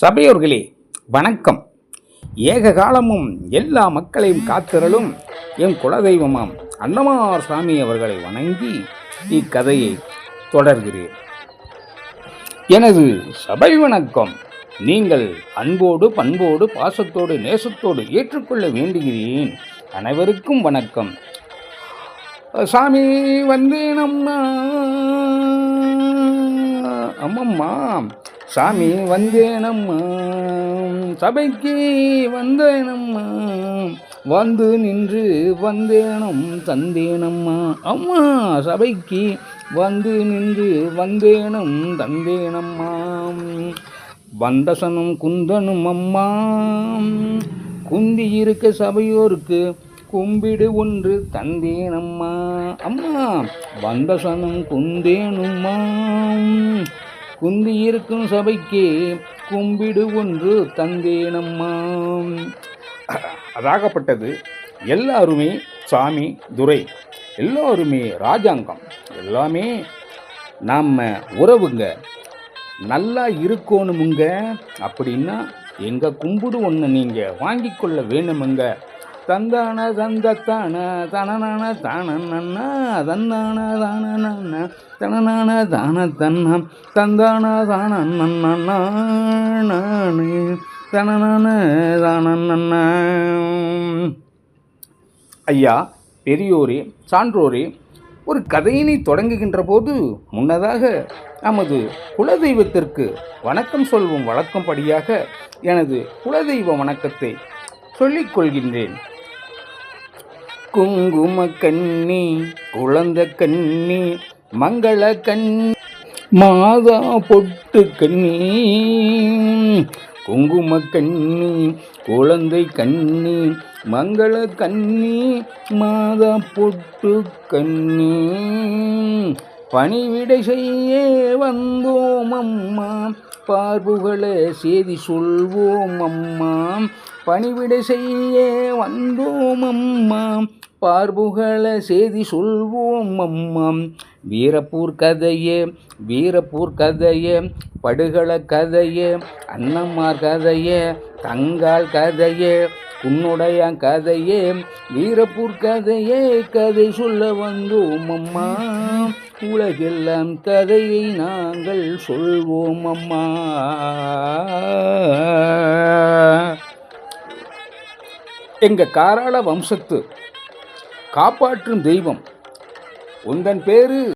சபையோர்களே வணக்கம். ஏக காலமும் எல்லா மக்களையும் காத்திரலும் என் குலதெய்வமாம் அன்னமார் சாமி அவர்களை வணங்கி இக்கதையை தொடர்கிறேன். எனது சபை வணக்கம். நீங்கள் அன்போடு பண்போடு பாசத்தோடு நேசத்தோடு ஏற்றுக்கொள்ள வேண்டுகிறேன். அனைவருக்கும் வணக்கம். சாமி வந்தேனம்மா. அம்மம்மா. சாமி வந்தேனம்மா. சபைக்கு வந்தேனம்மா. வந்து நின்று வந்தேனம் தந்தேனம்மா. அம்மா சபைக்கு வந்து நின்று வந்தேனம் தந்தேனம்மா. வந்தசனும் குந்தனும் அம்மா. குந்தி இருக்க சபையோருக்கு கும்பிடு ஒன்று தந்தேனம்மா. அம்மா வந்தசனும் குந்தேனும்மா. குந்தி இருக்கும் சபைக்கு கும்பிடு ஒன்று தந்தேனம்மா. அதாகப்பட்டது. எல்லாருமே சாமி துரை எல்லாருமே ராஜாங்கம். எல்லாமே நாம் உறவுங்க. நல்லா இருக்கணுமுங்க. அப்படின்னா எங்கள் கும்பிடு ஒன்று நீங்கள் வாங்கி கொள்ள வேணுமுங்க. தந்தான தந்தத்தான தனனான தானண்ணா தன்னான தானண்ணா தனனான தான தன்னா தந்தான தானண்ணா நானே தனனான தானண்ணா ஐயா பெரியோரே சான்றோரே ஒரு கதையினை தொடங்குகின்ற போது முன்னதாக நமது குலதெய்வத்திற்கு வணக்கம் சொல்வோம் வழக்கம்படியாக எனது குலதெய்வ வணக்கத்தை சொல்லிக்கொள்கின்றேன். குங்கும கண்ணி குழந்த கண்ணி மங்கள கண் மாதா பொட்டு கண்ணி குங்கும கண்ணி குழந்தை கண்ணி மங்கள கண்ணி மாதா பொட்டு கண்ணி பணிவிடை செய்ய வந்தோம் அம்மா. பார்புகளே செய்தி சொல்வோம் அம்மா. பணிவிடை செய்ய வந்தோம் அம்மா. பார்புகளை செய்தி சொல்வோம் அம்மா. வீரப்பூர் கதையே வீரப்பூர் கதையே படுகள கதையே அன்னம்மார் கதையே தங்கால் கதையே உன்னுடைய கதையே வீரப்பூர் கதையே கதை சொல்ல வந்தோம் அம்மா. உலகெல்லாம் கதையை நாங்கள் சொல்வோம் அம்மா. எங்க காராள வம்சத்து காப்பாற்றும் தெய்வம் உந்தன் பேரு